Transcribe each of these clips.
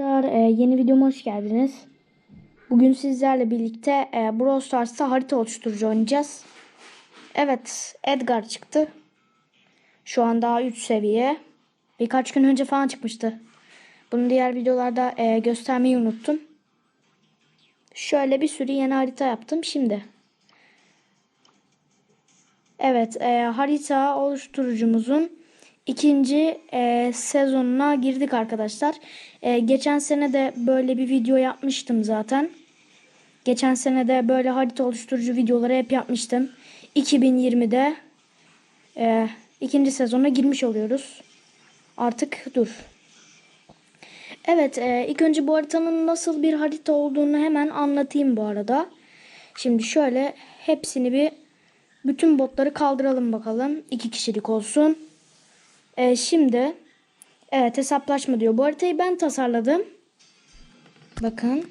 Arkadaşlar e, yeni videoma hoş geldiniz. Bugün sizlerle birlikte e, Brawl Stars'ta harita oluşturucu oynayacağız. Evet Edgar çıktı. Şu an daha 3 seviye. Birkaç gün önce falan çıkmıştı. Bunu diğer videolarda e, göstermeyi unuttum. Şöyle bir sürü yeni harita yaptım şimdi. Evet e, harita oluşturucumuzun ikinci e, sezonuna girdik arkadaşlar. E, geçen sene de böyle bir video yapmıştım zaten. Geçen sene de böyle harita oluşturucu videoları hep yapmıştım. 2020'de e, ikinci sezona girmiş oluyoruz. Artık dur. Evet e, ilk önce bu haritanın nasıl bir harita olduğunu hemen anlatayım bu arada. Şimdi şöyle hepsini bir bütün botları kaldıralım bakalım. İki kişilik olsun. Ee, şimdi evet hesaplaşma diyor. Bu haritayı ben tasarladım. Bakın.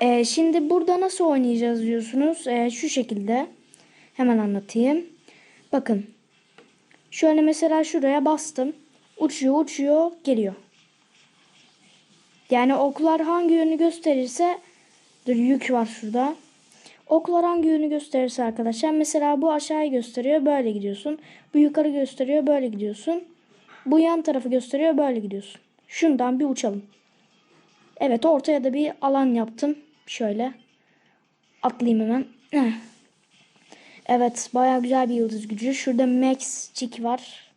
Ee, şimdi burada nasıl oynayacağız diyorsunuz. Ee, şu şekilde. Hemen anlatayım. Bakın. Şöyle mesela şuraya bastım. Uçuyor uçuyor geliyor. Yani oklar hangi yönü gösterirse dur yük var şurada. Oklar hangi yönü gösterirse arkadaşlar. Mesela bu aşağıya gösteriyor böyle gidiyorsun. Bu yukarı gösteriyor böyle gidiyorsun. Bu yan tarafı gösteriyor böyle gidiyorsun. Şundan bir uçalım. Evet ortaya da bir alan yaptım. Şöyle. Atlayayım hemen. Evet baya güzel bir yıldız gücü. Şurada Max Chick var.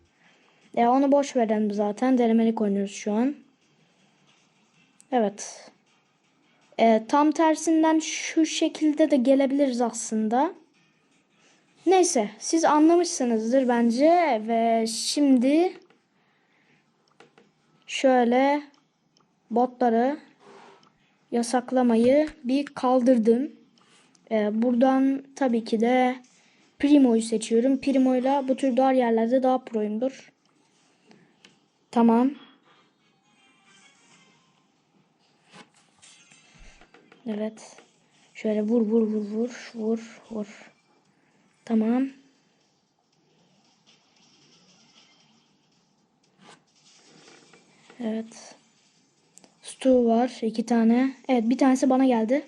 E, onu boş verelim zaten. Denemelik oynuyoruz şu an. Evet. E, tam tersinden şu şekilde de gelebiliriz aslında. Neyse siz anlamışsınızdır bence ve şimdi şöyle botları yasaklamayı bir kaldırdım. E, buradan tabii ki de Primo'yu seçiyorum. Primo'yla bu tür dar yerlerde daha proyumdur. Tamam. Evet. Şöyle vur vur vur vur vur vur. Tamam. Evet. Stu var. iki tane. Evet bir tanesi bana geldi.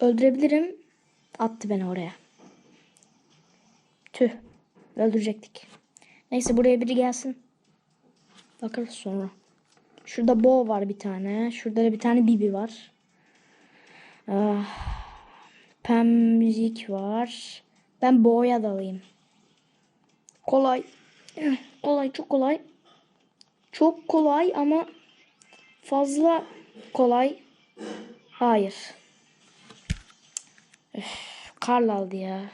Öldürebilirim. Attı beni oraya. Tüh. Öldürecektik. Neyse buraya biri gelsin. Bakarız sonra. Şurada Bo var bir tane. Şurada da bir tane Bibi var. Ah, Pem müzik var. Ben Bo'ya dalayım. Kolay. Kolay çok kolay. Çok kolay ama fazla kolay. Hayır. Öf, Karl aldı ya.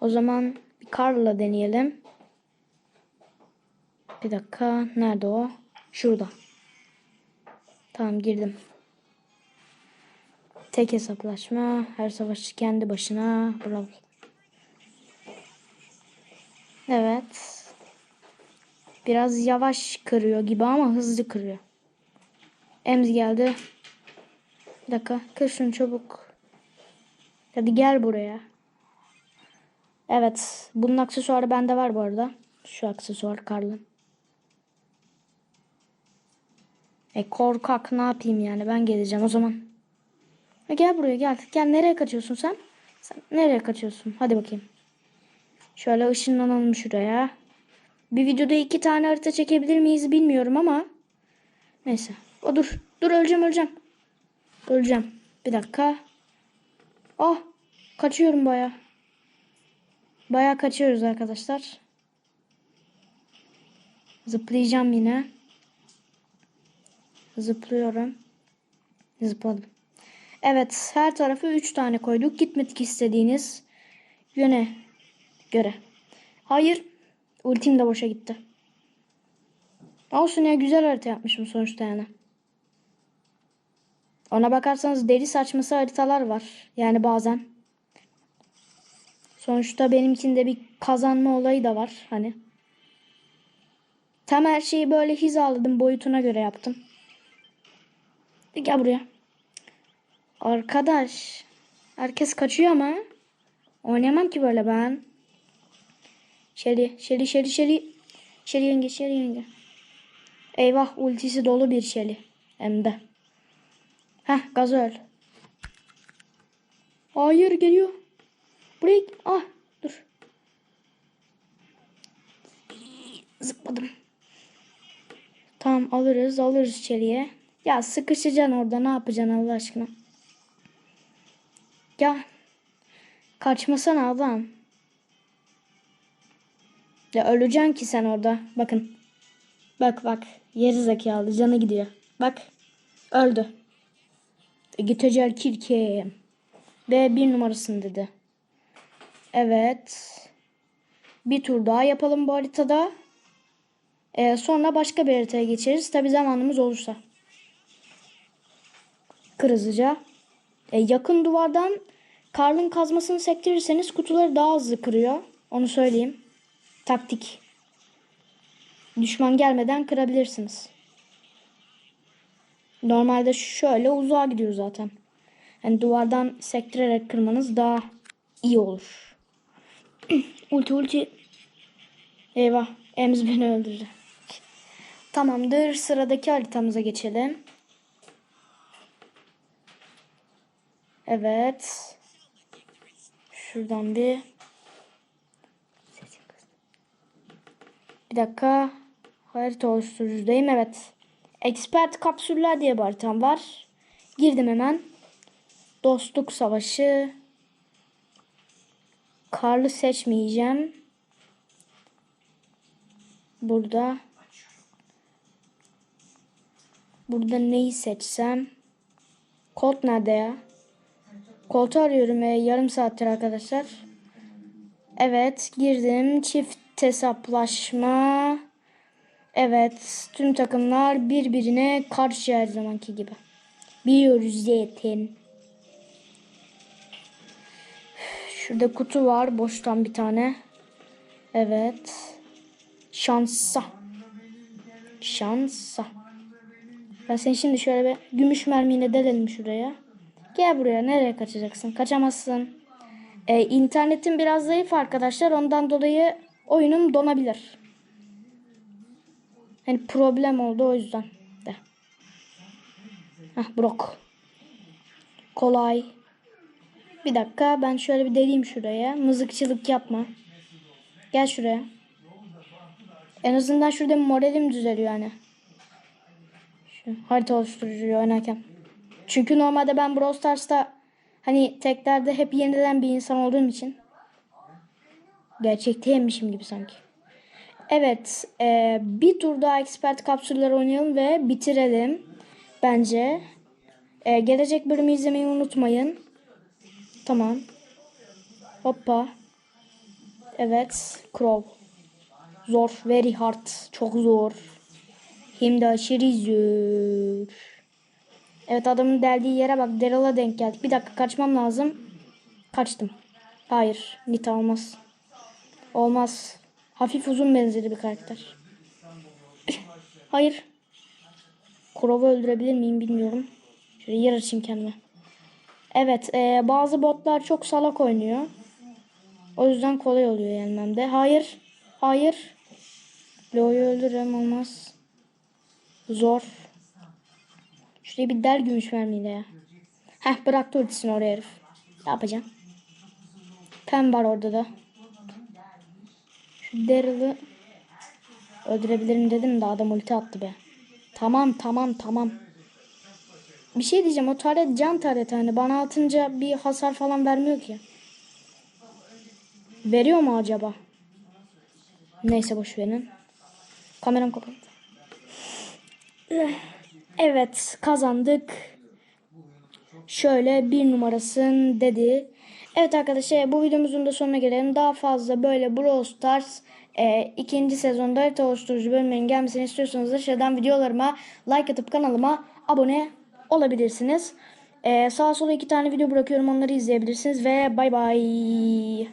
O zaman bir Karl'la deneyelim. Bir dakika. Nerede o? Şurada. Tamam girdim. Tek hesaplaşma. Her savaşçı kendi başına. Bravo. Evet. Biraz yavaş kırıyor gibi ama hızlı kırıyor. Ems geldi. Bir dakika. Kır şunu çabuk. Hadi gel buraya. Evet. Bunun aksesuarı bende var bu arada. Şu aksesuar Karl'ın. E korkak ne yapayım yani ben geleceğim o zaman. E gel buraya gel. Gel nereye kaçıyorsun sen? Sen nereye kaçıyorsun? Hadi bakayım. Şöyle ışınlanalım şuraya. Bir videoda iki tane harita çekebilir miyiz bilmiyorum ama. Neyse. O dur. Dur öleceğim öleceğim. Öleceğim. Bir dakika. Ah. Kaçıyorum baya. Baya kaçıyoruz arkadaşlar. Zıplayacağım yine. Zıplıyorum. Zıpladım. Evet her tarafı 3 tane koyduk. Gitmedik istediğiniz yöne göre. Hayır. Ultim de boşa gitti. Olsun ya güzel harita yapmışım sonuçta yani. Ona bakarsanız deri saçması haritalar var. Yani bazen. Sonuçta benimkinde bir kazanma olayı da var. Hani. Tam her şeyi böyle hizaladım. Boyutuna göre yaptım. Gel buraya. Arkadaş. Herkes kaçıyor ama. Oynayamam ki böyle ben. Şeri, Şeri, Şeri, Şeri. Şeri yenge, Şeri yenge. Eyvah ultisi dolu bir Shelly. Hem de. Heh gaz öl. Hayır geliyor. Buraya ah dur. Zıpladım. Tamam alırız alırız içeriye. Ya sıkışacaksın orada ne yapacaksın Allah aşkına. Ya kaçmasana adam. Ya öleceksin ki sen orada. Bakın. Bak bak. Yeri zekalı canı gidiyor. Bak. Öldü. E, Gitecel kirkem. Ve bir numarasın dedi. Evet. Bir tur daha yapalım bu haritada. Ee, sonra başka bir haritaya geçeriz. Tabi zamanımız olursa. Kır hızlıca. Ee, yakın duvardan karlın kazmasını sektirirseniz kutuları daha hızlı kırıyor. Onu söyleyeyim. Taktik. Düşman gelmeden kırabilirsiniz. Normalde şöyle uzağa gidiyor zaten. Yani duvardan sektirerek kırmanız daha iyi olur. ulti ulti. Eyvah. Ems beni öldürdü. Tamamdır. Sıradaki haritamıza geçelim. Evet. Şuradan bir Bir dakika. Harita oluşturucudayım. Evet. Expert kapsüller diye bir haritam var. Girdim hemen. Dostluk savaşı. Karlı seçmeyeceğim. Burada. Burada neyi seçsem? Colt nerede ya? Colt'u arıyorum e, yarım saattir arkadaşlar. Evet girdim. Çift hesaplaşma. Evet tüm takımlar birbirine karşı her zamanki gibi. Biliyoruz zaten. Şurada kutu var boştan bir tane. Evet. Şansa. Şansa. Ben seni şimdi şöyle bir gümüş mermiyle delelim şuraya. Gel buraya nereye kaçacaksın? Kaçamazsın. Ee, internetim biraz zayıf arkadaşlar. Ondan dolayı oyunum donabilir. Hani problem oldu o yüzden de. Hah Brock. Kolay. Bir dakika ben şöyle bir deleyim şuraya. Mızıkçılık yapma. Gel şuraya. En azından şurada moralim düzeliyor yani. Şu harita oluşturucuyu oynarken. Çünkü normalde ben Brawl Stars'ta hani teklerde hep yeniden bir insan olduğum için gerçekteymişim gibi sanki. Evet, e, bir tur daha expert kapsüller oynayalım ve bitirelim bence. E, gelecek bölümü izlemeyi unutmayın. Tamam. Hoppa. Evet, Crow. Zor, very hard. Çok zor. Hem de aşırı zor. Evet adamın deldiği yere bak. Daryl'a denk geldik. Bir dakika kaçmam lazım. Kaçtım. Hayır. Nita olmaz. Olmaz. Hafif uzun benzeri bir karakter. Hayır. Kurov'u öldürebilir miyim bilmiyorum. Şöyle yer açayım kendime. Evet. E, bazı botlar çok salak oynuyor. O yüzden kolay oluyor yenmemde. Hayır. Hayır. Leo'yu öldürürüm olmaz. Zor. Şuraya bir der gümüş vermeyle ya. Heh bıraktı ultisini oraya herif. Ne yapacağım? Pem var orada da. Daryl'ı öldürebilirim dedim de adam ulti attı be. Tamam tamam tamam. Bir şey diyeceğim o taret can taret hani bana atınca bir hasar falan vermiyor ki. Veriyor mu acaba? Neyse boş verin. Kameram kapalı. Evet kazandık. Şöyle bir numarasın dedi. Evet arkadaşlar bu videomuzun da sonuna gelelim. Daha fazla böyle Brawl Stars e, ikinci sezonda harita oluşturucu bölümlerin gelmesini istiyorsanız aşağıdan videolarıma like atıp kanalıma abone olabilirsiniz. E, sağa sola iki tane video bırakıyorum onları izleyebilirsiniz ve bay bay.